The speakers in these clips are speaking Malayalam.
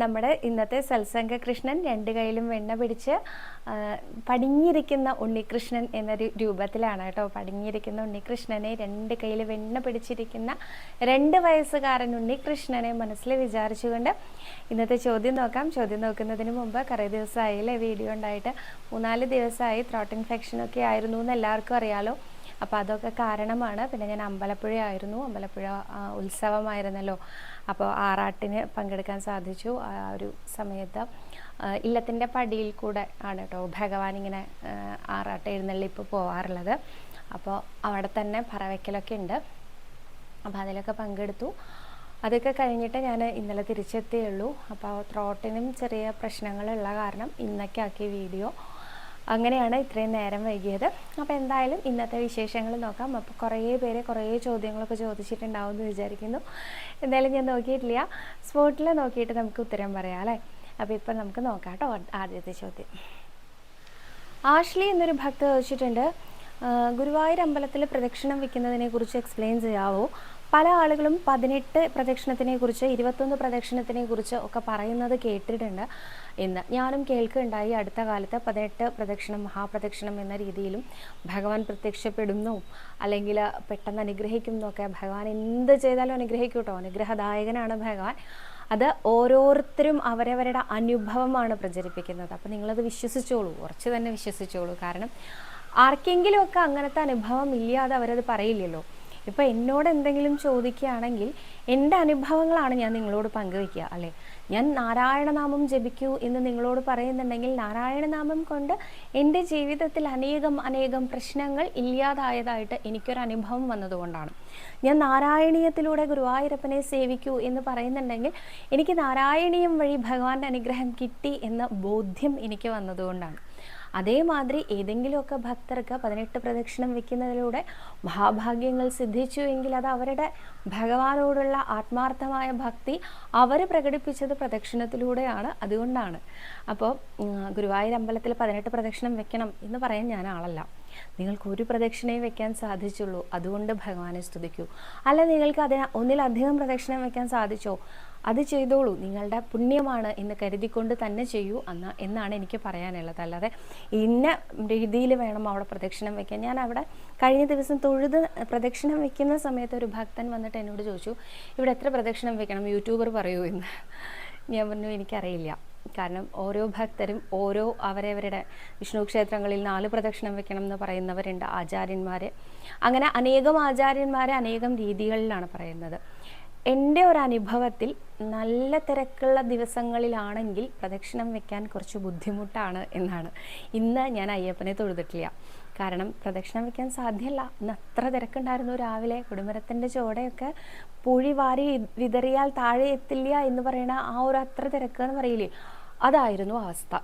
നമ്മുടെ ഇന്നത്തെ സത്സംഗ കൃഷ്ണൻ രണ്ട് കൈയിലും വെണ്ണ പിടിച്ച് പടിഞ്ഞിരിക്കുന്ന ഉണ്ണികൃഷ്ണൻ എന്ന രൂപത്തിലാണ് കേട്ടോ. പടിഞ്ഞിരിക്കുന്ന ഉണ്ണികൃഷ്ണനെ രണ്ട് കയ്യിൽ വെണ്ണ പിടിച്ചിരിക്കുന്ന രണ്ട് വയസ്സുകാരൻ ഉണ്ണികൃഷ്ണനെ മനസ്സിൽ വിചാരിച്ചുകൊണ്ട് ഇന്നത്തെ ചോദ്യം നോക്കാം. ചോദ്യം നോക്കുന്നതിന് മുമ്പ് കുറേ ദിവസമായില്ലേ വീഡിയോ ഉണ്ടായിട്ട്? മൂന്നാൽ ദിവസമായി ത്രോട്ട് ഇൻഫെക്ഷനൊക്കെ ആയിരുന്നു എന്ന് എല്ലാവർക്കും അറിയാലോ. അപ്പോൾ അതൊക്കെ കാരണമാണ്. പിന്നെ ഞാൻ അമ്പലപ്പുഴ ആയിരുന്നു അമ്പലപ്പുഴ ഉത്സവമായിരുന്നല്ലോ. അപ്പോൾ ആറാട്ടിന് പങ്കെടുക്കാൻ സാധിച്ചു ആ ഒരു സമയത്ത്. ഇല്ലത്തിന്റെ പടിയിൽ കൂടെ ആണ് കേട്ടോ ഭഗവാൻ ഇങ്ങനെ ആറാട്ട് എഴുന്നള്ളിപ്പ് പോവാറുള്ളത്. അപ്പോൾ അവിടെ തന്നെ പറവയ്ക്കലൊക്കെ ഉണ്ട്. അപ്പോൾ അതിലൊക്കെ പങ്കെടുത്തു. അതൊക്കെ കഴിഞ്ഞിട്ട് ഞാൻ ഇന്നലെ തിരിച്ചെത്തിയുള്ളൂ അപ്പോൾ ത്രോട്ടിനും ചെറിയ പ്രശ്നങ്ങളുള്ള കാരണം ഇന്നൊക്കെ ആക്കിയ വീഡിയോ. അങ്ങനെയാണ് ഇത്രയും നേരം വൈകിയത്. അപ്പോൾ എന്തായാലും ഇന്നത്തെ വിശേഷങ്ങൾ നോക്കാം. അപ്പോൾ കുറേ പേര് കുറേ ചോദ്യങ്ങളൊക്കെ ചോദിച്ചിട്ടുണ്ടാവും എന്ന് വിചാരിക്കുന്നു. എന്തായാലും ഞാൻ നോക്കിയിട്ടില്ല. സ്പോട്ടിൽ നോക്കിയിട്ട് നമുക്ക് ഉത്തരം പറയാം അല്ലേ? അപ്പോൾ ഇപ്പം നമുക്ക് നോക്കാം കേട്ടോ ആദ്യത്തെ ചോദ്യം. ആഷ്ലി എന്നൊരു ഭക്ത ചോദിച്ചിട്ടുണ്ട്. ഗുരുവായൂർ അമ്പലത്തിൽ പ്രദക്ഷിണം വെക്കുന്നതിനെ കുറിച്ച് എക്സ്പ്ലെയിൻ ചെയ്യാവോ? പല ആളുകളും പതിനെട്ട് പ്രദക്ഷിണത്തിനെ കുറിച്ച് ഇരുപത്തൊന്ന് പ്രദക്ഷിണത്തിനെ കുറിച്ച് ഒക്കെ പറയുന്നത് കേട്ടിട്ടുണ്ട്. എന്ന്. ഞാനും കേൾക്കുകയുണ്ടായി അടുത്ത കാലത്ത് പതിനെട്ട് പ്രദക്ഷിണം മഹാപ്രദക്ഷിണം എന്ന രീതിയിലും ഭഗവാൻ പ്രത്യക്ഷപ്പെടുന്നു. അല്ലെങ്കിൽ പെട്ടെന്ന് അനുഗ്രഹിക്കുന്നു ഒക്കെ ഭഗവാൻ എന്ത് ചെയ്താലും അനുഗ്രഹിക്കൂട്ടോ. അനുഗ്രഹദായകനാണ് ഭഗവാൻ. അത് ഓരോരുത്തരും അവരവരുടെ അനുഭവമാണ് പ്രചരിപ്പിക്കുന്നത്. അപ്പം നിങ്ങളത് വിശ്വസിച്ചോളൂ. കുറച്ച് തന്നെ വിശ്വസിച്ചോളൂ. കാരണം ആർക്കെങ്കിലുമൊക്കെ അങ്ങനത്തെ അനുഭവം ഇല്ലാതെ അവരത് പറയില്ലല്ലോ. ഇപ്പം എന്നോട് എന്തെങ്കിലും ചോദിക്കുകയാണെങ്കിൽ എന്റെ അനുഭവങ്ങളാണ് ഞാൻ നിങ്ങളോട് പങ്കുവയ്ക്കുക അല്ലേ? ഞാൻ നാരായണനാമം ജപിക്കൂ എന്ന് നിങ്ങളോട് പറയുന്നുണ്ടെങ്കിൽ നാരായണനാമം കൊണ്ട് എന്റെ ജീവിതത്തിൽ അനേകം അനേകം പ്രശ്നങ്ങൾ ഇല്ലാതായതായിട്ട് എനിക്കൊരു അനുഭവം വന്നതുകൊണ്ടാണ്. ഞാൻ നാരായണീയത്തിലൂടെ ഗുരുവായൂരപ്പനെ സേവിക്കൂ എന്ന് പറയുന്നുണ്ടെങ്കിൽ എനിക്ക് നാരായണീയം വഴി ഭഗവാന്റെ അനുഗ്രഹം കിട്ടി എന്ന ബോധ്യം എനിക്ക് വന്നതുകൊണ്ടാണ്. അതേമാതിരി ഏതെങ്കിലുമൊക്കെ ഭക്തർക്ക് പതിനെട്ട് പ്രദക്ഷിണം വയ്ക്കുന്നതിലൂടെ മഹാഭാഗ്യങ്ങൾ സിദ്ധിച്ചു എങ്കിൽ അത് അവരുടെ ഭഗവാനോടുള്ള ആത്മാർത്ഥമായ ഭക്തി അവർ പ്രകടിപ്പിച്ചത് പ്രദക്ഷിണത്തിലൂടെയാണ്. അതുകൊണ്ടാണ്. അപ്പോൾ ഗുരുവായൂർ അമ്പലത്തിൽ പതിനെട്ട് പ്രദക്ഷിണം വെക്കണം എന്ന് പറയാൻ ഞാൻ ആളല്ല. നിങ്ങൾക്ക് ഒരു പ്രദക്ഷിണയും വെക്കാൻ സാധിച്ചുള്ളൂ. അതുകൊണ്ട് ഭഗവാനെ സ്തുതിക്കൂ. അല്ല നിങ്ങൾക്ക് അതിന് ഒന്നിലധികം പ്രദക്ഷിണം വെക്കാൻ സാധിച്ചോ? അത് ചെയ്തോളൂ. നിങ്ങളുടെ പുണ്യമാണ് എന്ന് കരുതിക്കൊണ്ട് തന്നെ ചെയ്യൂ എന്ന എന്നാണ് എനിക്ക് പറയാനുള്ളത്. അല്ലാതെ ഇന്ന രീതിയിൽ വേണം അവിടെ പ്രദക്ഷിണം വെക്കാൻ. ഞാൻ അവിടെ കഴിഞ്ഞ ദിവസം തൊഴുത് പ്രദക്ഷിണം വെക്കുന്ന സമയത്ത് ഒരു ഭക്തൻ വന്നിട്ട് എന്നോട് ചോദിച്ചു ഇവിടെ എത്ര പ്രദക്ഷിണം വെക്കണം? യൂട്യൂബർ പറയൂ എന്ന്. ഞാൻ പറഞ്ഞു എനിക്കറിയില്ല. കാരണം ഓരോ ഭക്തരും ഓരോ അവരവരുടെ വിഷ്ണു ക്ഷേത്രങ്ങളിൽ നാല് പ്രദക്ഷിണം വെക്കണം എന്ന് പറയുന്നവരുണ്ട് ആചാര്യന്മാർ അങ്ങനെ അനേകം ആചാര്യന്മാരെ അനേകം രീതികളിലാണ് പറയുന്നത്. എന്റെ ഒരു അനുഭവത്തിൽ നല്ല തിരക്കുള്ള ദിവസങ്ങളിലാണെങ്കിൽ പ്രദക്ഷിണം വെക്കാൻ കുറച്ച് ബുദ്ധിമുട്ടാണ് എന്നാണ്. ഇന്ന് ഞാൻ അയ്യപ്പനെ തൊഴുതിട്ടില്ല. കാരണം പ്രദക്ഷിണം വെക്കാൻ സാധ്യമല്ല ഇന്ന് അത്ര തിരക്കുണ്ടായിരുന്നു രാവിലെ. കുടുംബരത്തിന്റെ ചോടയൊക്കെ പുഴി വാരി വിതറിയാൽ താഴെ എത്തില്ല എന്ന് പറയുന്ന ആ ഒരു അത്ര തിരക്ക് എന്ന് പറയില്ലേ അതായിരുന്നു അവസ്ഥ.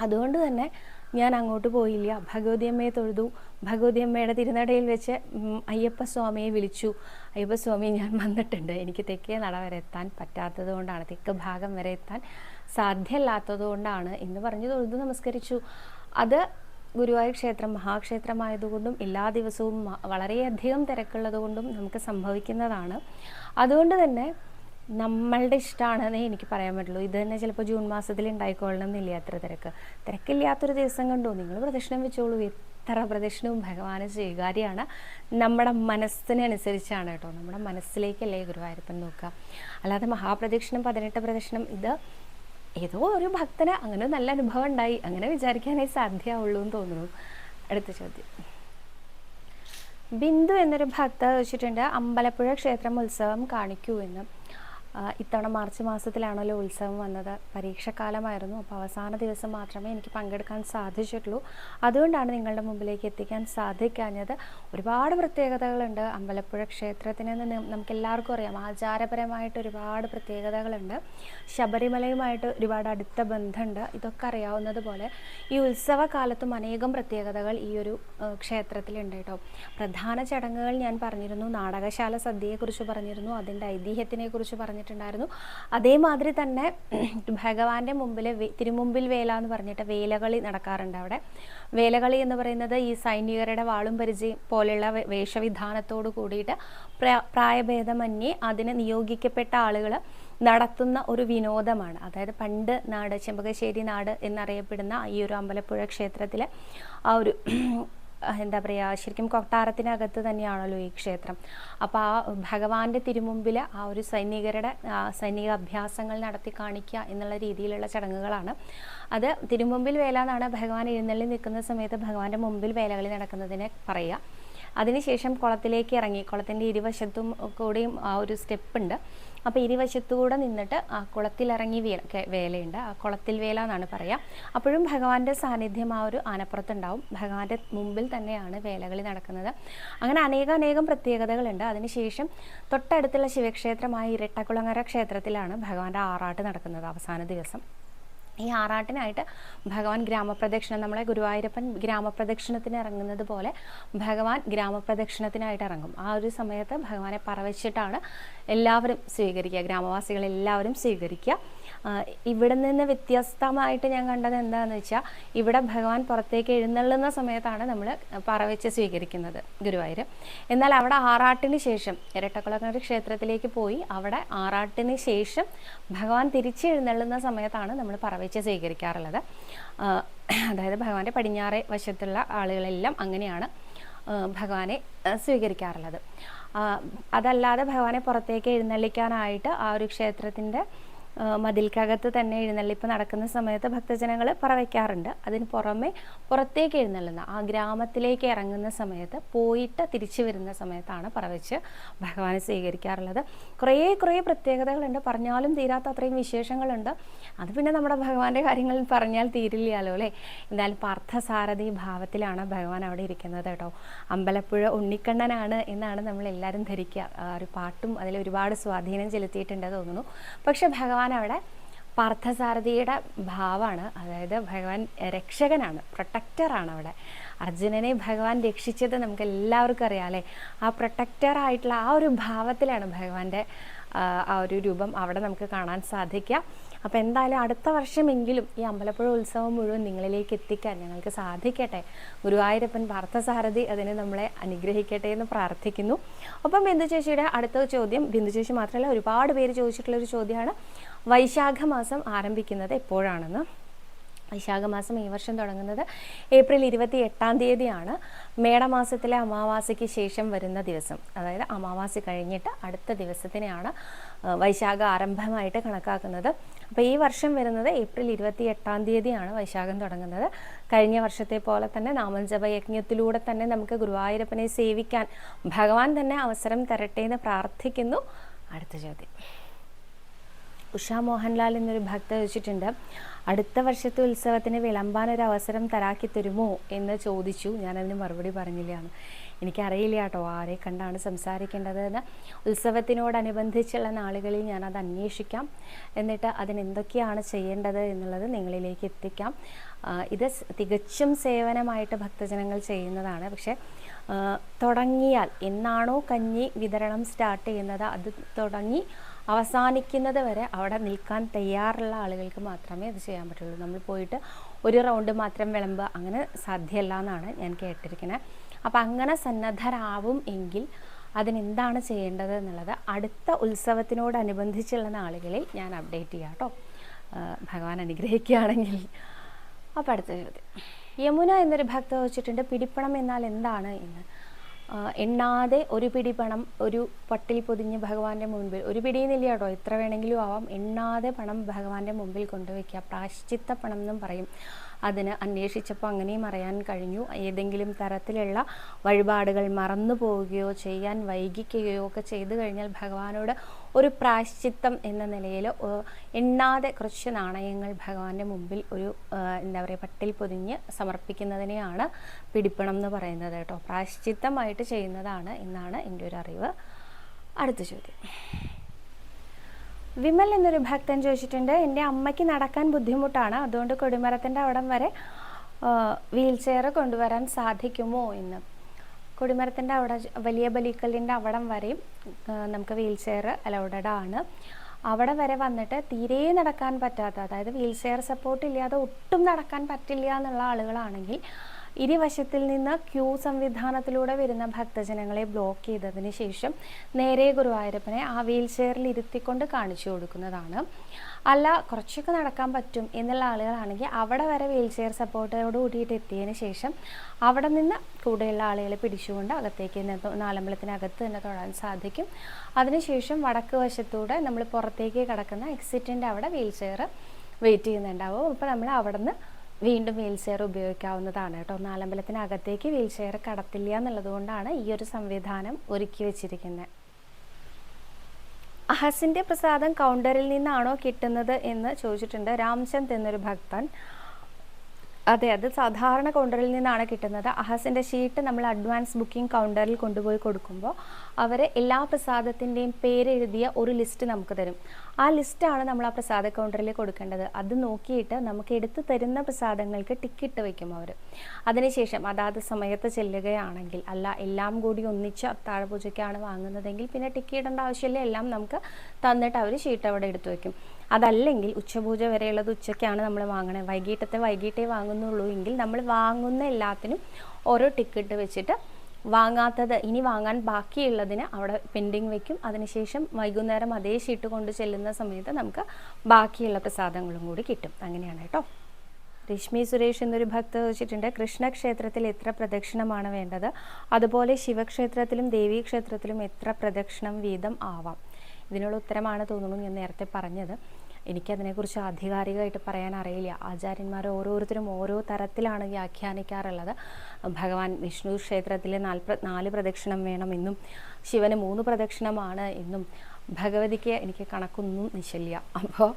അതുകൊണ്ട് തന്നെ ഞാൻ അങ്ങോട്ട് പോയില്ല. ഭഗവതിയമ്മയെ തൊഴുതു. ഭഗവതിയമ്മയുടെ തിരുനടയിൽ വെച്ച് അയ്യപ്പ അയ്യപ്പസ്വാമിയെ വിളിച്ചു. അയ്യപ്പസ്വാമി ഞാൻ വന്നിട്ടുണ്ട്. എനിക്ക് തെക്കേ നട വരെ എത്താൻ പറ്റാത്തത് കൊണ്ടാണ് തെക്ക് ഭാഗം വരെ എത്താൻ സാധ്യമല്ലാത്തത് കൊണ്ടാണ് എന്ന് പറഞ്ഞ് തൊഴുതു നമസ്കരിച്ചു. അത് ഗുരുവായൂർ ക്ഷേത്രം മഹാക്ഷേത്രമായതുകൊണ്ടും എല്ലാ ദിവസവും വളരെയധികം തിരക്കുള്ളത് കൊണ്ടും നമുക്ക് സംഭവിക്കുന്നതാണ്. അതുകൊണ്ട് തന്നെ നമ്മളുടെ ഇഷ്ടമാണെന്നേ എനിക്ക് പറയാൻ പറ്റുള്ളൂ. ഇത് തന്നെ ചിലപ്പോൾ ജൂൺ മാസത്തിൽ ഉണ്ടായിക്കൊള്ളണം എന്നില്ല അത്ര തിരക്ക്. തിരക്കില്ലാത്തൊരു ദിവസം കണ്ടോ? നിങ്ങൾ പ്രദക്ഷിണം വെച്ചോളൂ. എത്ര പ്രദക്ഷിണവും ഭഗവാന് സ്വീകാര്യമാണ് നമ്മുടെ മനസ്സിനനുസരിച്ചാണ് കേട്ടോ. നമ്മുടെ മനസ്സിലേക്കല്ലേ ഗുരുവായൂരപ്പൻ നോക്കുക. അല്ലാതെ മഹാപ്രദക്ഷിണം പതിനെട്ട് പ്രദക്ഷിണം ഇത് ഏതോ ഒരു ഭക്തന് അങ്ങനെ നല്ല അനുഭവം ഉണ്ടായി. അങ്ങനെ വിചാരിക്കാനേ സാധ്യമാവുള്ളൂ എന്ന് തോന്നുന്നു. അടുത്ത ചോദ്യം. ബിന്ദു എന്നൊരു ഭക്ത ചോദിച്ചിട്ടുണ്ട് അമ്പലപ്പുഴ ക്ഷേത്രം ഉത്സവം കാണിക്കൂ എന്ന്. ഇത്തവണ മാർച്ച് മാസത്തിലാണല്ലോ ഉത്സവം വന്നത്. പരീക്ഷക്കാലമായിരുന്നു. അപ്പോൾ അവസാന ദിവസം മാത്രമേ എനിക്ക് പങ്കെടുക്കാൻ സാധിച്ചിട്ടുള്ളൂ. അതുകൊണ്ടാണ് നിങ്ങളുടെ മുമ്പിലേക്ക് എത്തിക്കാൻ സാധിക്കാഞ്ഞത്. ഒരുപാട് പ്രത്യേകതകളുണ്ട്. അമ്പലപ്പുഴ ക്ഷേത്രത്തിന് നമുക്ക് എല്ലാവർക്കും അറിയാം. ആചാരപരമായിട്ട് ഒരുപാട് പ്രത്യേകതകളുണ്ട്. ശബരിമലയുമായിട്ട് ഒരുപാട് അടുത്ത ബന്ധമുണ്ട്. ഇതൊക്കെ അറിയാവുന്നത് പോലെ ഈ ഉത്സവകാലത്തും അനേകം പ്രത്യേകതകൾ ഈ ഒരു ക്ഷേത്രത്തിലുണ്ട് കേട്ടോ. പ്രധാന ചടങ്ങുകൾ ഞാൻ പറഞ്ഞിരുന്നു. നാടകശാല സദ്യയെക്കുറിച്ച് പറഞ്ഞിരുന്നു. അതിന്റെ ഐതിഹ്യത്തിനെ കുറിച്ച് പറഞ്ഞിട്ടുണ്ടായിരുന്നു. അതേമാതിരി തന്നെ ഭഗവാന്റെ മുമ്പിൽ തിരുമുമ്പിൽ വേല എന്ന് പറഞ്ഞിട്ട് വേലകളി നടക്കാറുണ്ട് അവിടെ. വേലകളി എന്ന് പറയുന്നത് ഈ സൈനികരുടെ വാളും പരിചയം പോലെയുള്ള വേഷവിധാനത്തോട് കൂടിയിട്ട് പ്രായഭേദമന്യേ അതിന് നിയോഗിക്കപ്പെട്ട ആളുകൾ നടത്തുന്ന ഒരു വിനോദമാണ്. അതായത് പണ്ട് നാട് ചെമ്പകശ്ശേരി നാട് എന്നറിയപ്പെടുന്ന ഈ ഒരു അമ്പലപ്പുഴ ക്ഷേത്രത്തിലെ ആ ഒരു എന്താ പറയുക ശരിക്കും കൊട്ടാരത്തിനകത്ത് തന്നെയാണല്ലോ ഈ ക്ഷേത്രം. അപ്പോൾ ആ ഭഗവാന്റെ തിരുമുമ്പിൽ ആ ഒരു സൈനികരുടെ സൈനിക അഭ്യാസങ്ങൾ നടത്തി കാണിക്കുക എന്നുള്ള രീതിയിലുള്ള ചടങ്ങുകളാണ്. അത് തിരുമുമ്പിൽ വേല എന്നാണ് ഭഗവാൻ എഴുന്നള്ളി നിൽക്കുന്ന സമയത്ത് ഭഗവാന്റെ മുമ്പിൽ വേലകളി നടക്കുന്നതിനെ പറയുക. അതിനുശേഷം കുളത്തിലേക്ക് ഇറങ്ങി കുളത്തിന്റെ ഇരുവശത്തും കൂടിയും ആ ഒരു സ്റ്റെപ്പ് ഉണ്ട് അപ്പോൾ ഇരുവശത്തുകൂടെ നിന്നിട്ട് ആ കുളത്തിലിറങ്ങി വേല വേലയുണ്ട്. ആ കുളത്തിൽ വേല എന്നാണ് പറയുക അപ്പോഴും ഭഗവാന്റെ സാന്നിധ്യം ആ ഒരു ആനപ്പുറത്തുണ്ടാവും. ഭഗവാന്റെ മുമ്പിൽ തന്നെയാണ് വേലകളി നടക്കുന്നത്. അങ്ങനെ അനേകം അനേകം പ്രത്യേകതകളുണ്ട്. അതിനുശേഷം തൊട്ടടുത്തുള്ള ശിവക്ഷേത്രമായ ഇരട്ടക്കുളങ്ങര ക്ഷേത്രത്തിലാണ് ഭഗവാന്റെ ആറാട്ട് നടക്കുന്നത് അവസാന ദിവസം. ഈ ആറാട്ടിനായിട്ട് ഭഗവാൻ ഗ്രാമപ്രദക്ഷിണം നമ്മളെ ഗുരുവായൂരപ്പൻ ഗ്രാമപ്രദക്ഷിണത്തിന് ഇറങ്ങുന്നത് പോലെ ഭഗവാൻ ഗ്രാമപ്രദക്ഷിണത്തിനായിട്ട് ഇറങ്ങും. ആ ഒരു സമയത്ത് ഭഗവാനെ പറവച്ചിട്ടാണ് എല്ലാവരും സ്വീകരിക്കുക ഗ്രാമവാസികൾ എല്ലാവരും സ്വീകരിക്കുക. ഇവിടെ നിന്ന് വ്യത്യസ്തമായിട്ട് ഞാൻ കണ്ടത് എന്താണെന്ന് വെച്ചാൽ ഇവിടെ ഭഗവാൻ പുറത്തേക്ക് എഴുന്നള്ളുന്ന സമയത്താണ് നമ്മൾ പറവച്ച് സ്വീകരിക്കുന്നത് ഗുരുവായൂർ എന്നാൽ അവിടെ ആറാട്ടിന് ശേഷം ഇരട്ടക്കുളങ്ങര ക്ഷേത്രത്തിലേക്ക് പോയി അവിടെ ആറാട്ടിന് ശേഷം ഭഗവാൻ തിരിച്ച് എഴുന്നള്ളുന്ന സമയത്താണ് നമ്മൾ പറവച്ച് സ്വീകരിക്കാറുള്ളത്. അതായത് ഭഗവാന്റെ പടിഞ്ഞാറേ വശത്തുള്ള ആളുകളെല്ലാം അങ്ങനെയാണ് ഭഗവാനെ സ്വീകരിക്കാറുള്ളത്. അതല്ലാതെ ഭഗവാനെ പുറത്തേക്ക് എഴുന്നള്ളിക്കാനായിട്ട് ആ ഒരു ക്ഷേത്രത്തിന്റെ മതിൽക്കകത്ത് തന്നെ എഴുന്നള്ളിപ്പ് നടക്കുന്ന സമയത്ത് ഭക്തജനങ്ങൾ പറവയ്ക്കാറുണ്ട്. അതിന് പുറമെ പുറത്തേക്ക് എഴുന്നള്ളുന്ന ആ ഗ്രാമത്തിലേക്ക് ഇറങ്ങുന്ന സമയത്ത് പോയിട്ട് തിരിച്ചു വരുന്ന സമയത്താണ് പറവച്ച് ഭഗവാനെ സ്വീകരിക്കാറുള്ളത്. കുറേ കുറേ പ്രത്യേകതകളുണ്ട്. പറഞ്ഞാലും തീരാത്ത അത്രയും വിശേഷങ്ങളുണ്ട്. അത് പിന്നെ നമ്മുടെ ഭഗവാന്റെ കാര്യങ്ങൾ പറഞ്ഞാൽ തീരില്ലല്ലോ അല്ലേ? എന്തായാലും പാർത്ഥസാരഥി ഭാവത്തിലാണ് ഭഗവാൻ അവിടെ ഇരിക്കുന്നത് കേട്ടോ. അമ്പലപ്പുഴ ഉണ്ണിക്കണ്ണനാണ് എന്നാണ് നമ്മൾ എല്ലാവരും ധരിക്കുക ഒരു പാട്ടും അതിൽ ഒരുപാട് സ്വാധീനം ചെലുത്തിയിട്ടുണ്ട് തോന്നുന്നു. പക്ഷെ ഭഗവാൻ അവിടെ പാർത്ഥസാരഥിയുടെ ഭാവമാണ്. അതായത് ഭഗവാൻ രക്ഷകനാണ് പ്രൊട്ടക്റ്ററാണ് അവിടെ അർജുനനെ ഭഗവാൻ രക്ഷിച്ചത് നമുക്ക് എല്ലാവർക്കും അറിയാം അല്ലേ? ആ പ്രൊട്ടക്റ്ററായിട്ടുള്ള ആ ഒരു ഭാവത്തിലാണ് ഭഗവാന്റെ ആ ഒരു രൂപം അവിടെ നമുക്ക് കാണാൻ സാധിക്കുക. അപ്പോൾ എന്തായാലും അടുത്ത വർഷമെങ്കിലും ഈ അമ്പലപ്പുഴ ഉത്സവം മുഴുവൻ നിങ്ങളിലേക്ക് എത്തിക്കാൻ ഞങ്ങൾക്ക് സാധിക്കട്ടെ. ഗുരുവായൂരപ്പൻ പാർത്ഥസാരഥി അതിനെ നമ്മളെ അനുഗ്രഹിക്കട്ടെ എന്ന് പ്രാർത്ഥിക്കുന്നു. ഒപ്പം ബിന്ദുചേശിയുടെ അടുത്ത ചോദ്യം ബിന്ദുചേശി മാത്രമല്ല ഒരുപാട് പേര് ചോദിച്ചിട്ടുള്ള ഒരു ചോദ്യമാണ്. വൈശാഖ മാസം ആരംഭിക്കുന്നത് എപ്പോഴാണെന്ന്? വൈശാഖ മാസം ഈ വർഷം തുടങ്ങുന്നത് ഏപ്രിൽ ഇരുപത്തി എട്ടാം തീയതിയാണ്. മേടമാസത്തിലെ അമാവാസിക്ക് ശേഷം വരുന്ന ദിവസം. അതായത് അമാവാസി കഴിഞ്ഞിട്ട് അടുത്ത ദിവസത്തിനെയാണ് വൈശാഖ ആരംഭമായിട്ട് കണക്കാക്കുന്നത്. അപ്പോൾ ഈ വർഷം വരുന്നത് ഏപ്രിൽ ഇരുപത്തി എട്ടാം തീയതിയാണ് വൈശാഖം തുടങ്ങുന്നത്. കഴിഞ്ഞ വർഷത്തെ പോലെ തന്നെ നാമജപ യജ്ഞത്തിലൂടെ തന്നെ നമുക്ക് ഗുരുവായൂരപ്പനെ സേവിക്കാൻ ഭഗവാൻ തന്നെ അവസരം തരട്ടെ എന്ന് പ്രാർത്ഥിക്കുന്നു. അടുത്ത ചോദ്യം. ഉഷ മോഹൻലാൽ എന്നൊരു ഭക്ത ചോദിച്ചിട്ടുണ്ട് അടുത്ത വർഷത്തെ ഉത്സവത്തിന് വിളമ്പാൻ ഒരു അവസരം തരാക്കി തരുമോ? എന്ന് ചോദിച്ചു. ഞാനതിന് മറുപടി പറഞ്ഞില്ലാണ്. എനിക്കറിയില്ല കേട്ടോ ആരെ കണ്ടാണ് സംസാരിക്കേണ്ടത് എന്ന് ഉത്സവത്തിനോടനുബന്ധിച്ചുള്ള നാളുകളിൽ ഞാനത് അന്വേഷിക്കാം. എന്നിട്ട് അതിനെന്തൊക്കെയാണ് ചെയ്യേണ്ടത് എന്നുള്ളത് നിങ്ങളിലേക്ക് എത്തിക്കാം. ഇത് തികച്ചും സേവനമായിട്ട് ഭക്തജനങ്ങൾ ചെയ്യുന്നതാണ്. പക്ഷേ തുടങ്ങിയാൽ എന്നാണോ കഞ്ഞി വിതരണം സ്റ്റാർട്ട് ചെയ്യുന്നത്? അത് തുടങ്ങി അവസാനിക്കുന്നത് വരെ അവിടെ നിൽക്കാൻ തയ്യാറുള്ള ആളുകൾക്ക് മാത്രമേ ഇത് ചെയ്യാൻ പറ്റുള്ളൂ. നമ്മൾ പോയിട്ട് ഒരു റൗണ്ട് മാത്രം വിളമ്പുക അങ്ങനെ സാധ്യമല്ല എന്നാണ് ഞാൻ കേട്ടിരിക്കുന്നത് അപ്പം അങ്ങനെ സന്നദ്ധരാവും എങ്കിൽ അതിനെന്താണ് ചെയ്യേണ്ടത് എന്നുള്ളത് അടുത്ത ഉത്സവത്തിനോടനുബന്ധിച്ചുള്ള നാളുകളിൽ ഞാൻ അപ്ഡേറ്റ് ചെയ്യാം കേട്ടോ. ഭഗവാൻ അനുഗ്രഹിക്കുകയാണെങ്കിൽ. അപ്പോൾ അടുത്ത ചോദ്യം. യമുന എന്നൊരു ഭക്ത വെച്ചിട്ടുണ്ട് പിടിപ്പണം എന്നാൽ എന്താണ് എന്ന്? എണ്ണാതെ ഒരു പിടി പണം ഒരു പട്ടിൽ പൊതിഞ്ഞ് ഭഗവാന്റെ മുൻപിൽ ഒരു പിടിയെന്നില്ല കേട്ടോ എത്ര വേണമെങ്കിലും ആവാം. എണ്ണാതെ പണം ഭഗവാന്റെ മുമ്പിൽ കൊണ്ടുവയ്ക്കുക പ്രാശ്ചിത്ത പണം എന്നും പറയും. അതിന് അന്വേഷിച്ചപ്പോൾ അങ്ങനെയും അറിയാൻ കഴിഞ്ഞു. ഏതെങ്കിലും തരത്തിലുള്ള വഴിപാടുകൾ മറന്നു പോവുകയോ ചെയ്യാൻ വൈകിക്കുകയോ ഒക്കെ ചെയ്തു കഴിഞ്ഞാൽ ഭഗവാനോട് ഒരു പ്രായശ്ചിത്തം എന്ന നിലയിൽ എണ്ണാതെ കുറച്ച് നാണയങ്ങൾ ഭഗവാന്റെ മുമ്പിൽ ഒരു എന്താ പറയുക പട്ടിൽ പൊതിഞ്ഞ് സമർപ്പിക്കുന്നതിനെയാണ് പിടിപ്പണം എന്ന് പറയുന്നത് കേട്ടോ. പ്രായശ്ചിത്തമായിട്ട് ചെയ്യുന്നതാണ് എന്നാണ് എന്റെ ഒരു അറിവ്. അടുത്ത ചോദ്യം. വിമൽ എന്നൊരു ഭക്തൻ ചോദിച്ചിട്ടുണ്ട് എന്റെ അമ്മയ്ക്ക് നടക്കാൻ ബുദ്ധിമുട്ടാണ് അതുകൊണ്ട് കൊടിമരത്തിന്റെ അവിടം വരെ വീൽ ചെയർ കൊണ്ടുവരാൻ സാധിക്കുമോ? എന്ന്. കൊടിമരത്തിന്റെ അവിടെ വലിയ ബലിക്കല്ലിന്റെ അവിടം വരെയും നമുക്ക് വീൽ ചെയർ അലൗഡഡ് ആണ്. അവിടെ വരെ വന്നിട്ട് തീരെ നടക്കാൻ പറ്റാത്ത അതായത് വീൽ ചെയർ സപ്പോർട്ട് ഇല്ലാതെ ഒട്ടും നടക്കാൻ പറ്റില്ല എന്നുള്ള ആളുകളാണെങ്കിൽ ഇരുവശത്തിൽ നിന്ന് ക്യൂ സംവിധാനത്തിലൂടെ വരുന്ന ഭക്തജനങ്ങളെ ബ്ലോക്ക് ചെയ്തതിന് ശേഷം നേരെ ഗുരുവായൂരപ്പനെ ആ വീൽ ചെയറിൽ ഇരുത്തിക്കൊണ്ട് കാണിച്ചു കൊടുക്കുന്നതാണ്. അല്ല കുറച്ചൊക്കെ നടക്കാൻ പറ്റും എന്നുള്ള ആളുകളാണെങ്കിൽ അവിടെ വരെ വീൽ ചെയർ സപ്പോർട്ടോട് കൂടിയിട്ട് എത്തിയതിന് ശേഷം അവിടെ നിന്ന് കൂടെയുള്ള ആളുകളെ പിടിച്ചുകൊണ്ട് അകത്തേക്ക് നാലമ്പലത്തിനകത്ത് തന്നെ തൊഴാൻ സാധിക്കും. അതിനുശേഷം വടക്ക് വശത്തൂടെ നമ്മൾ പുറത്തേക്ക് കിടക്കുന്ന എക്സിറ്റിന്റെ അവിടെ വീൽ ചെയർ വെയിറ്റ് ചെയ്യുന്നുണ്ടാവും. അപ്പോൾ നമ്മൾ അവിടെ നിന്ന് വീണ്ടും വീൽ ചെയർ ഉപയോഗിക്കാവുന്നതാണ് കേട്ടോ. നാലമ്പലത്തിനകത്തേക്ക് വീൽ ചെയർ കടത്തില്ല എന്നുള്ളതുകൊണ്ടാണ് ഈ ഒരു സംവിധാനം ഒരുക്കി വെച്ചിരിക്കുന്നത് അഹസിന്റെ പ്രസാദം കൗണ്ടറിൽ നിന്നാണോ കിട്ടുന്നത് എന്ന് ചോദിച്ചിട്ടുണ്ട് രാംചന്ദ് എന്നൊരു ഭക്തൻ. അതെ അത് സാധാരണ കൗണ്ടറിൽ നിന്നാണ് കിട്ടുന്നത്. അഹസിന്റെ ഷീറ്റ് നമ്മൾ അഡ്വാൻസ് ബുക്കിംഗ് കൗണ്ടറിൽ കൊണ്ടുപോയി കൊടുക്കുമ്പോൾ അവർ എല്ലാ പ്രസാദത്തിന്റെയും പേരെഴുതിയ ഒരു ലിസ്റ്റ് നമുക്ക് തരും. ആ ലിസ്റ്റാണ് നമ്മൾ ആ പ്രസാദ കൗണ്ടറിൽ കൊടുക്കേണ്ടത്. അത് നോക്കിയിട്ട് നമുക്ക് എടുത്തു തരുന്ന പ്രസാദങ്ങൾക്ക് ടിക്കറ്റ് വയ്ക്കും അവർ അതിനുശേഷം അതാത് സമയത്ത് ചെല്ലുകയാണെങ്കിൽ അല്ല എല്ലാം കൂടി ഒന്നിച്ച് അത്താഴ പൂജയ്ക്കാണ് വാങ്ങുന്നതെങ്കിൽ പിന്നെ ടിക്കറ്റ് ഇടേണ്ട ആവശ്യമില്ല. എല്ലാം നമുക്ക് തന്നിട്ട് അവർ ഷീറ്റ് അവിടെ എടുത്തു വയ്ക്കും അതല്ലെങ്കിൽ ഉച്ചപൂജ വരെയുള്ളത് ഉച്ചയ്ക്കാണ് നമ്മൾ വാങ്ങണേ. വൈകിട്ടത്തെ വൈകിട്ടേ വാങ്ങുന്നുള്ളൂ എങ്കിൽ നമ്മൾ വാങ്ങുന്ന എല്ലാത്തിനും ഓരോ ടിക്കറ്റ് വെച്ചിട്ട് വാങ്ങാത്തത് ഇനി വാങ്ങാൻ ബാക്കിയുള്ളതിന് അവിടെ പെൻഡിങ് വെക്കും. അതിനുശേഷം വൈകുന്നേരം അതേ ഷീട്ട് കൊണ്ട് ചെല്ലുന്ന സമയത്ത് നമുക്ക് ബാക്കിയുള്ള പ്രസാദങ്ങളും കൂടി കിട്ടും. അങ്ങനെയാണ് കേട്ടോ. രശ്മി സുരേഷ് എന്നൊരു ഭക്ത ചോദിച്ചിട്ടുണ്ട് കൃഷ്ണക്ഷേത്രത്തിൽ എത്ര പ്രദക്ഷിണമാണ് വേണ്ടത്? അതുപോലെ ശിവക്ഷേത്രത്തിലും ദേവീക്ഷേത്രത്തിലും എത്ര പ്രദക്ഷിണം വീതം ആവാം? ഇതിനുള്ള ഉത്തരമാണ് തോന്നുന്നു ഞാൻ നേരത്തെ പറഞ്ഞത്. എനിക്കതിനെക്കുറിച്ച് ആധികാരികമായിട്ട് പറയാൻ അറിയില്ല. ആചാര്യന്മാർ ഓരോരുത്തരും ഓരോ തരത്തിലാണ് വ്യാഖ്യാനിക്കാറുള്ളത്. ഭഗവാൻ വിഷ്ണു ക്ഷേത്രത്തിൽ നാല് നാല് പ്രദക്ഷിണം വേണമെന്നും ശിവന് മൂന്ന് പ്രദക്ഷിണമാണ് എന്നും ഭഗവതിക്ക് എനിക്ക് കണക്കൊന്നും നിശല്യ അപ്പോൾ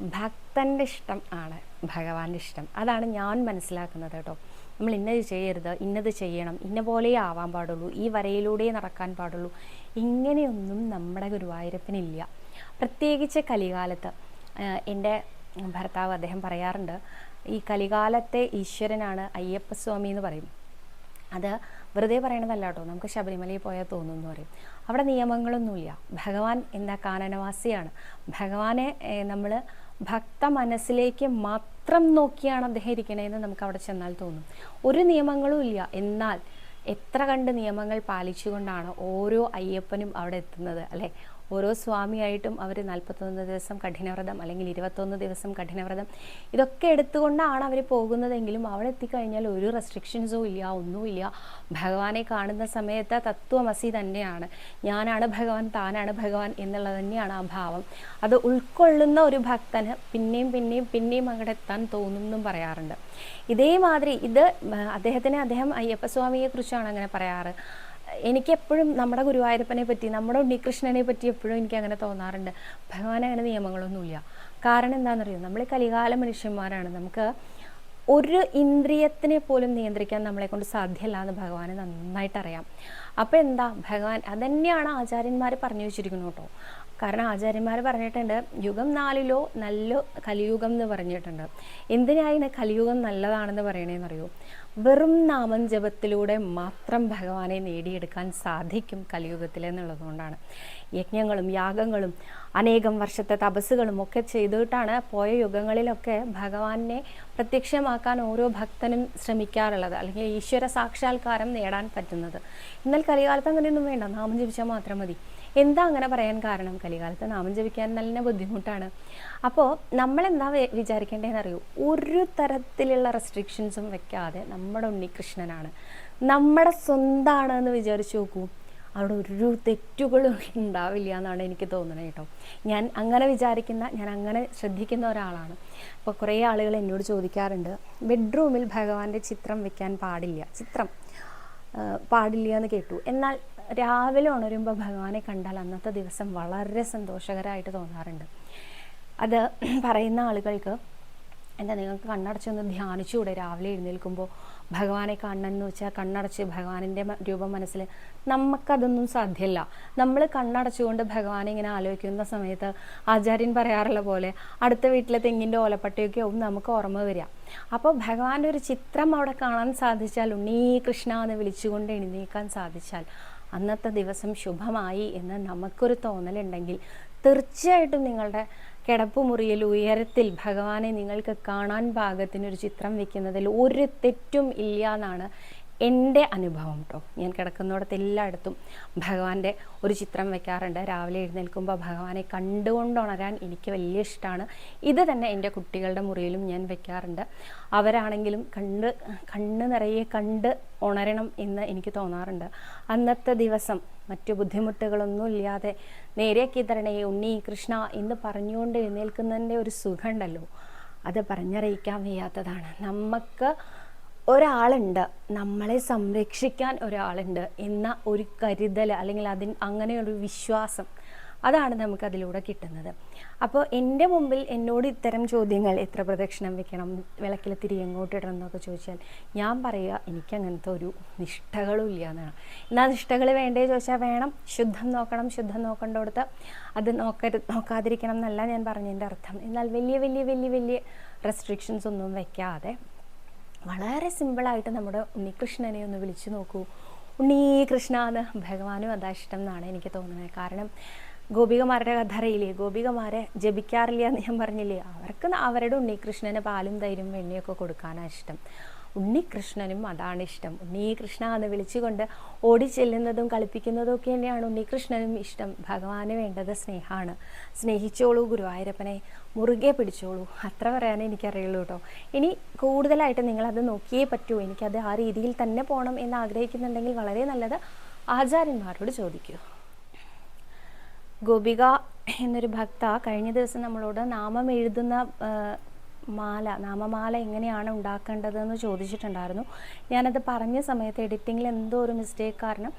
ഭക്തന്റെ ഇഷ്ടം ആണ് ഭഗവാന്റെ ഇഷ്ടം. അതാണ് ഞാൻ മനസ്സിലാക്കുന്നത് കേട്ടോ. നമ്മൾ ഇന്നത് ചെയ്യരുത് ഇന്നത് ചെയ്യണം ഇന്ന പോലെ ആവാൻ പാടുള്ളൂ ഈ വരയിലൂടെ നടക്കാൻ പാടുള്ളൂ. ഇങ്ങനെയൊന്നും നമ്മുടെ ഗുരുവായൂരപ്പനില്ല. പ്രത്യേകിച്ച് കലികാലത്ത് എന്റെ ഭർത്താവ് അദ്ദേഹം പറയാറുണ്ട് ഈ കലികാലത്തെ ഈശ്വരനാണ് അയ്യപ്പസ്വാമി എന്ന് പറയും. അത് വെറുതെ പറയണതല്ല കേട്ടോ നമുക്ക് ശബരിമലയിൽ പോയാൽ തോന്നും എന്ന് പറയും. അവിടെ നിയമങ്ങളൊന്നുമില്ല. ഭഗവാൻ എന്താ കാനനവാസിയാണ്. ഭഗവാനെ നമ്മൾ ഭക്ത മനസ്സിലേക്ക് മാത്രം നോക്കിയാണ് അദ്ദേഹം ഇരിക്കണതെന്ന് നമുക്ക് അവിടെ ചെന്നാൽ തോന്നും. ഒരു നിയമങ്ങളും ഇല്ല. എന്നാൽ എത്ര കണ്ട് നിയമങ്ങൾ പാലിച്ചുകൊണ്ടാണ് ഓരോ അയ്യപ്പനും അവിടെ എത്തുന്നത് അല്ലേ? ഓരോ സ്വാമിയായിട്ടും അവർ നാൽപ്പത്തൊന്ന് ദിവസം കഠിനവ്രതം അല്ലെങ്കിൽ ഇരുപത്തൊന്ന് ദിവസം കഠിനവ്രതം ഇതൊക്കെ എടുത്തുകൊണ്ടാണ് അവർ പോകുന്നതെങ്കിലും അവിടെ എത്തിക്കഴിഞ്ഞാൽ ഒരു റെസ്ട്രിക്ഷൻസോ ഇല്ല ഒന്നുമില്ല ഭഗവാനെ കാണുന്ന സമയത്ത് തത്വമസി തന്നെയാണ്. ഞാനാണ് ഭഗവാൻ താനാണ് ഭഗവാൻ എന്നുള്ളത് തന്നെയാണ് ആ ഭാവം. അത് ഉൾക്കൊള്ളുന്ന ഒരു ഭക്തന് പിന്നെയും പിന്നെയും പിന്നെയും അങ്ങോട്ട് എത്താൻ തോന്നും എന്നും പറയാറുണ്ട്. ഇതേമാതിരി ഇത് അദ്ദേഹത്തിന് അദ്ദേഹം അയ്യപ്പസ്വാമിയെ കുറിച്ചാണ് അങ്ങനെ പറയാറ്. എനിക്കെപ്പോഴും നമ്മുടെ ഗുരുവായൂരപ്പനെ പറ്റി നമ്മുടെ ഉണ്ണികൃഷ്ണനെ പറ്റി എപ്പോഴും എനിക്ക് അങ്ങനെ തോന്നാറുണ്ട്. ഭഗവാൻ അങ്ങനെ നിയമങ്ങളൊന്നുമില്ല. കാരണം എന്താണെന്നറിയോ? നമ്മൾ കലികാല മനുഷ്യന്മാരാണ്. നമുക്ക് ഒരു ഇന്ദ്രിയത്തിനെ പോലും നിയന്ത്രിക്കാൻ നമ്മളെ കൊണ്ട് സാധ്യമല്ല എന്ന് ഭഗവാന് നന്നായിട്ട് അറിയാം അപ്പോൾ എന്താ? ഭഗവാൻ അതന്നെയാണ് ആചാര്യന്മാർ പറഞ്ഞു വെച്ചിരിക്കുന്നത് കേട്ടോ. കാരണം ആചാര്യന്മാർ പറഞ്ഞിട്ടുണ്ട് യുഗം നാലിലോ നല്ല കലിയുഗം എന്ന് പറഞ്ഞിട്ടുണ്ട്. എന്തിനാണ് കലിയുഗം നല്ലതാണെന്ന് പറയണേന്നറിയോ? വെറും നാമം ജപത്തിലൂടെ മാത്രം ഭഗവാനെ നേടിയെടുക്കാൻ സാധിക്കും കലിയുഗത്തിൽ എന്നുള്ളതുകൊണ്ടാണ്. യജ്ഞങ്ങളും യാഗങ്ങളും അനേകം വർഷത്തെ തപസ്സുകളും ഒക്കെ ചെയ്തിട്ടാണ് പോയ യുഗങ്ങളിലൊക്കെ ഭഗവാനെ പ്രത്യക്ഷമാക്കാൻ ഓരോ ഭക്തനും ശ്രമിക്കാറുള്ളത് അല്ലെങ്കിൽ ഈശ്വര സാക്ഷാത്കാരം നേടാൻ പറ്റുന്നത്. എന്നാൽ കലികാലത്ത് അങ്ങനെയൊന്നും വേണ്ട. നാമം ജപിച്ചാൽ മാത്രം മതി. എന്താ അങ്ങനെ പറയാൻ കാരണം? കലികാലത്ത് നാമം ജപിക്കാൻ നല്ല ബുദ്ധിമുട്ടാണ്. അപ്പോൾ നമ്മൾ എന്താ വിചാരിക്കേണ്ടതെന്ന് അറിയൂ? ഒരു തരത്തിലുള്ള റെസ്ട്രിക്ഷൻസും വെക്കാതെ നമ്മുടെ ഉണ്ണികൃഷ്ണനാണ് നമ്മുടെ സ്വന്തമാണ് എന്ന് വിചാരിച്ചു നോക്കൂ. അവിടെ ഒരു തെറ്റുകളും ഉണ്ടാവില്ല എന്നാണ് എനിക്ക് തോന്നുന്നത് കേട്ടോ. ഞാൻ അങ്ങനെ വിചാരിക്കുന്ന ഞാൻ അങ്ങനെ ശ്രദ്ധിക്കുന്ന ഒരാളാണ്. അപ്പോൾ കുറേ ആളുകൾ എന്നോട് ചോദിക്കാറുണ്ട് ബെഡ്റൂമിൽ ഭഗവാന്റെ ചിത്രം വെക്കാൻ പാടില്ല? ചിത്രം പാടില്ല എന്ന് കേട്ടു. എന്നാൽ രാവിലെ ഉണരുമ്പോൾ ഭഗവാനെ കണ്ടാൽ അന്നത്തെ ദിവസം വളരെ സന്തോഷകരമായിട്ട് തോന്നാറുണ്ട്. അത് പറയുന്ന ആളുകൾക്ക് എന്താ നിങ്ങൾക്ക് കണ്ണടച്ചൊന്ന് ധ്യാനിച്ചുകൂടെ? രാവിലെ എഴുന്നേൽക്കുമ്പോൾ ഭഗവാനെ കണ്ണെന്ന് വെച്ചാൽ കണ്ണടച്ച് ഭഗവാനിന്റെ രൂപം മനസ്സിൽ നമുക്കതൊന്നും സാധ്യമല്ല നമ്മൾ കണ്ണടച്ചുകൊണ്ട് ഭഗവാനെ ഇങ്ങനെ ആലോചിക്കുന്ന സമയത്ത് ആചാര്യൻ പറയാറുള്ള പോലെ അടുത്ത വീട്ടിലെ തെങ്ങിന്റെ ഓലപ്പട്ടയൊക്കെ ആവും നമുക്ക് ഓർമ്മ വരിക. അപ്പോൾ ഭഗവാന്റെ ഒരു ചിത്രം അവിടെ കാണാൻ സാധിച്ചാൽ ഉണ്ണീ കൃഷ്ണ എന്ന് വിളിച്ചുകൊണ്ട് എഴുന്നേക്കാൻ സാധിച്ചാൽ അന്നത്തെ ദിവസം ശുഭമായി എന്ന് നമുക്കൊരു തോന്നലുണ്ടെങ്കിൽ തീർച്ചയായിട്ടും നിങ്ങളുടെ കിടപ്പുമുറിയിൽ ഉയരത്തിൽ ഭഗവാനെ നിങ്ങൾക്ക് കാണാൻ പാകത്തിനൊരു ചിത്രം വെക്കുന്നതിൽ ഒരു തെറ്റും ഇല്ല എന്നാണ് എന്റെ അനുഭവം കേട്ടോ ഞാൻ കിടക്കുന്നിടത്ത് എല്ലായിടത്തും ഭഗവാന്റെ ഒരു ചിത്രം വെക്കാറുണ്ട്. രാവിലെ എഴുന്നേൽക്കുമ്പോൾ ഭഗവാനെ കണ്ടുകൊണ്ട് ഉണരാൻ എനിക്ക് വലിയ ഇഷ്ടമാണ് ഇത് തന്നെ എന്റെ കുട്ടികളുടെ മുറിയിലും ഞാൻ വെക്കാറുണ്ട്. അവരാണെങ്കിലും കണ്ട് കണ്ണ് നിറയെ കണ്ട് ഉണരണം എന്ന് എനിക്ക് തോന്നാറുണ്ട്. അന്നത്തെ ദിവസം മറ്റു ബുദ്ധിമുട്ടുകളൊന്നും ഇല്ലാതെ നേരെ തരണേ ഉണ്ണി കൃഷ്ണ എന്ന് പറഞ്ഞുകൊണ്ട് എഴുന്നേൽക്കുന്നതിന്റെ ഒരു സുഖമുണ്ടല്ലോ അത് പറഞ്ഞറിയിക്കാൻ വയ്യാത്തതാണ്. നമുക്ക് ഒരാളുണ്ട്. നമ്മളെ സംരക്ഷിക്കാൻ ഒരാളുണ്ട് എന്ന ഒരു കരുതൽ അല്ലെങ്കിൽ അതിന് അങ്ങനെയൊരു വിശ്വാസം അതാണ് നമുക്ക് അതിലൂടെ കിട്ടുന്നത്. അപ്പോൾ എന്റെ മുമ്പിൽ എന്നോട് ഇത്തരം ചോദ്യങ്ങൾ എത്ര പ്രദക്ഷിണം വെക്കണം വിളക്കിൽ തിരി എങ്ങോട്ട് ഇടണം എന്നൊക്കെ ചോദിച്ചാൽ ഞാൻ പറയുക എനിക്കങ്ങനത്തെ ഒരു നിഷ്ഠകളും ഇല്ല എന്നാണ്. എന്നാൽ നിഷ്ഠകൾ വേണ്ടേ ചോദിച്ചാൽ വേണം. ശുദ്ധം നോക്കണം ശുദ്ധം നോക്കേണ്ടടുത്ത് അത് നോക്കരുത് നോക്കാതിരിക്കണം എന്നല്ല ഞാൻ പറഞ്ഞതിന്റെ അർത്ഥം. എന്നാൽ വലിയ വലിയ വലിയ വലിയ റെസ്ട്രിക്ഷൻസ് ഒന്നും വെക്കാതെ വളരെ സിമ്പിളായിട്ട് നമ്മുടെ ഉണ്ണികൃഷ്ണനെ ഒന്ന് വിളിച്ചു നോക്കൂ. ഉണ്ണി കൃഷ്ണ എന്ന് ഭഗവാനും അതാ ഇഷ്ടം എന്നാണ് എനിക്ക് തോന്നുന്നത്. കാരണം ഗോപികമാരുടെ കഥ അറിയില്ലേ ഗോപികമാരെ ജപിക്കാറില്ല എന്ന് ഞാൻ പറഞ്ഞില്ലേ? അവർക്ക് അവരുടെ ഉണ്ണികൃഷ്ണന് പാലും തൈരും വെണ്ണയൊക്കെ കൊടുക്കാനാണ് ഇഷ്ടം. ഉണ്ണികൃഷ്ണനും അതാണ് ഇഷ്ടം. ഉണ്ണികൃഷ്ണ എന്ന് വിളിച്ചുകൊണ്ട് ഓടിച്ചെല്ലുന്നതും കളിപ്പിക്കുന്നതും ഒക്കെ തന്നെയാണ് ഉണ്ണികൃഷ്ണനും ഇഷ്ടം. ഭഗവാന് വേണ്ടത് സ്നേഹമാണ്. സ്നേഹിച്ചോളൂ ഗുരുവായൂരപ്പനെ. മുറുകെ പിടിച്ചോളൂ. അത്ര പറയാനേ എനിക്കറിയുള്ളൂ കേട്ടോ. ഇനി കൂടുതലായിട്ട് നിങ്ങളത് നോക്കിയേ പറ്റൂ. എനിക്കത് ആ രീതിയിൽ തന്നെ പോകണം എന്ന് ആഗ്രഹിക്കുന്നുണ്ടെങ്കിൽ വളരെ നല്ലത് ആചാര്യന്മാരോട് ചോദിക്കൂ. ഗോപിക എന്നൊരു ഭക്ത കഴിഞ്ഞ ദിവസം നമ്മളോട് നാമം എഴുതുന്ന മാല നാമമാല എങ്ങനെയാണ് ഉണ്ടാക്കേണ്ടതെന്ന് ചോദിച്ചിട്ടുണ്ടായിരുന്നു. ഞാനത് പറഞ്ഞ സമയത്ത് എഡിറ്റിങ്ങിൽ എന്തോ ഒരു മിസ്റ്റേക്ക് കാരണം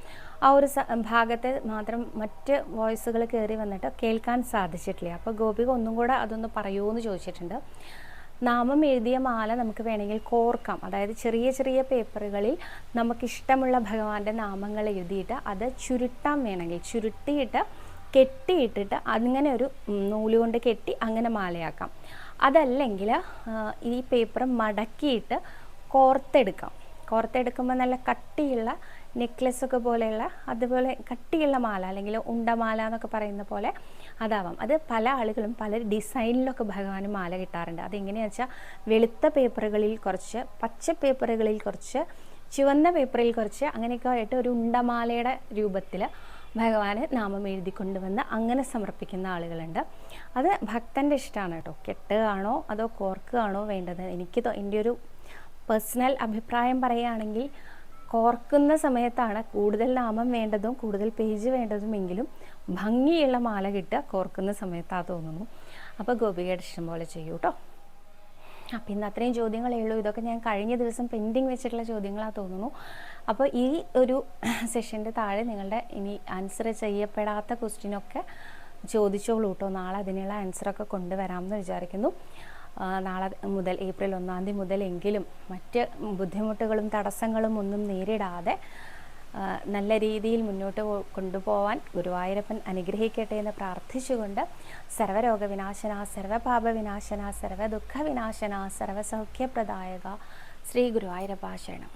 ആ ഒരു ഭാഗത്തെ മാത്രം മറ്റ് വോയിസുകൾ കയറി വന്നിട്ട് കേൾക്കാൻ സാധിച്ചിട്ടില്ല. അപ്പോൾ ഗോപിക ഒന്നും കൂടെ അതൊന്ന് പറയുമോ എന്ന് ചോദിച്ചിട്ടുണ്ട്. നാമം എഴുതിയ മാല നമുക്ക് വേണമെങ്കിൽ കോർക്കാം. അതായത് ചെറിയ ചെറിയ പേപ്പറുകളിൽ നമുക്കിഷ്ടമുള്ള ഭഗവാന്റെ നാമങ്ങൾ എഴുതിയിട്ട് അത് ചുരുട്ടാൻ വേണമെങ്കിൽ ചുരുട്ടിയിട്ട് കെട്ടിയിട്ടിട്ട് അങ്ങനെ ഒരു നൂലുകൊണ്ട് നൂൽ കൊണ്ട് കെട്ടി അങ്ങനെ മാലയാക്കാം. അതല്ലെങ്കിൽ ഈ പേപ്പർ മടക്കിയിട്ട് കോർത്തെടുക്കാം. കോർത്തെടുക്കുമ്പോൾ നല്ല കട്ടിയുള്ള നെക്ലസ് ഒക്കെ പോലെയുള്ള അതുപോലെ കട്ടിയുള്ള മാല അല്ലെങ്കിൽ ഉണ്ടമാല എന്നൊക്കെ പറയുന്ന പോലെ അതാവാം. അത് പല ആളുകളും പല ഡിസൈനിലൊക്കെ ഭഗവാന് മാല കിട്ടാറുണ്ട്. അതെങ്ങനെയാണെന്ന് വെച്ചാൽ വെളുത്ത പേപ്പറുകളിൽ കുറച്ച് പച്ച പേപ്പറുകളിൽ കുറച്ച് ചുവന്ന പേപ്പറിൽ കുറച്ച് അങ്ങനെയൊക്കെ ആയിട്ട് ഒരു ഉണ്ടമാലയുടെ രൂപത്തിൽ ഭഗവാന് നാമം എഴുതി കൊണ്ടുവന്ന് അങ്ങനെ സമർപ്പിക്കുന്ന ആളുകളുണ്ട്. അത് ഭക്തന്റെ ഇഷ്ടമാണ് കേട്ടോ. കെട്ടുകയാണോ അതോ കോർക്കുകയാണോ വേണ്ടത്? എനിക്ക് എന്റെ ഒരു പേഴ്സണൽ അഭിപ്രായം പറയുകയാണെങ്കിൽ കോർക്കുന്ന സമയത്താണ് കൂടുതൽ നാമം വേണ്ടതും കൂടുതൽ പേജ് വേണ്ടതുമെങ്കിലും ഭംഗിയുള്ള മാല കിട്ടുക കോർക്കുന്ന സമയത്താണ് തോന്നുന്നു. അപ്പോൾ ഗോപികയുടെ ഇഷ്ടം പോലെ ചെയ്യൂ കേട്ടോ. അപ്പം ഇന്ന് അത്രയും ചോദ്യങ്ങളേ ഉള്ളൂ. ഇതൊക്കെ ഞാൻ കഴിഞ്ഞ ദിവസം പെൻഡിങ് വെച്ചിട്ടുള്ള ചോദ്യങ്ങളാണ് തോന്നുന്നു. അപ്പോൾ ഈ ഒരു സെഷന്റെ താഴെ നിങ്ങളുടെ ഇനി ആൻസർ ചെയ്യപ്പെടാത്ത ക്വസ്റ്റ്യനൊക്കെ ചോദിച്ചോളൂ കേട്ടോ നാളെ അതിനുള്ള ആൻസറൊക്കെ കൊണ്ടുവരാമെന്ന് വിചാരിക്കുന്നു. നാളെ മുതൽ ഏപ്രിൽ ഒന്നാം തീയതി മുതലെങ്കിലും മറ്റ് ബുദ്ധിമുട്ടുകളും തടസ്സങ്ങളും ഒന്നും നേരിടാതെ നല്ല രീതിയിൽ മുന്നോട്ട് കൊണ്ടുപോവാൻ ഗുരുവായൂരപ്പൻ അനുഗ്രഹിക്കട്ടെ എന്ന് പ്രാർത്ഥിച്ചുകൊണ്ട് സർവരോഗവിനാശന സർവപാപവിനാശന സർവദുഃഖവിനാശന വിനാശന സർവസൗഖ്യപ്രദായക ശ്രീ ഗുരുവായൂരപ്പ ശരണം.